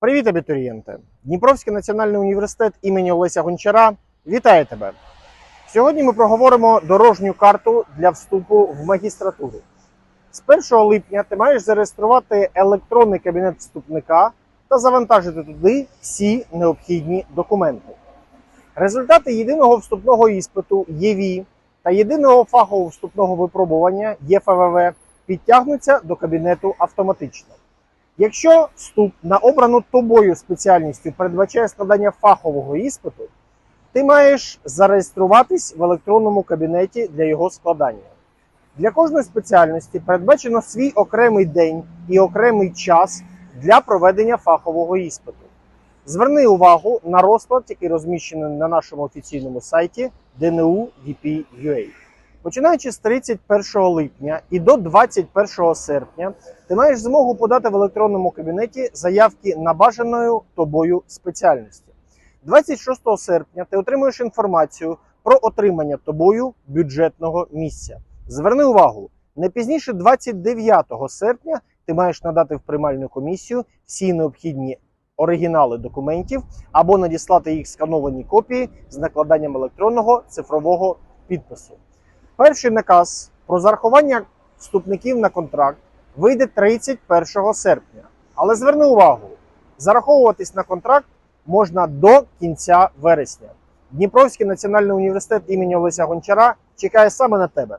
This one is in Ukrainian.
Привіт, абітурієнти! Дніпровський національний університет імені Олеся Гончара вітає тебе! Сьогодні ми проговоримо дорожню карту для вступу в магістратуру. З 1 липня ти маєш зареєструвати електронний кабінет вступника та завантажити туди всі необхідні документи. Результати єдиного вступного іспиту ЄВІ та єдиного фахового вступного випробування ЄФВВ підтягнуться до кабінету автоматично. Якщо вступ на обрану тобою спеціальністю передбачає складання фахового іспиту, ти маєш зареєструватись в електронному кабінеті для його складання. Для кожної спеціальності передбачено свій окремий день і окремий час для проведення фахового іспиту. Зверни увагу на розклад, який розміщений на нашому офіційному сайті DNU VP.UA. Починаючи з 31 липня і до 21 серпня, ти маєш змогу подати в електронному кабінеті заявки на бажаною тобою спеціальності. 26 серпня ти отримуєш інформацію про отримання тобою бюджетного місця. Зверни увагу, не пізніше 29 серпня ти маєш надати в приймальну комісію всі необхідні оригінали документів або надіслати їх скановані копії з накладанням електронного цифрового підпису. Перший наказ про зарахування вступників на контракт вийде 31 серпня. Але зверни увагу, зараховуватись на контракт можна до кінця вересня. Дніпровський національний університет імені Олеся Гончара чекає саме на тебе.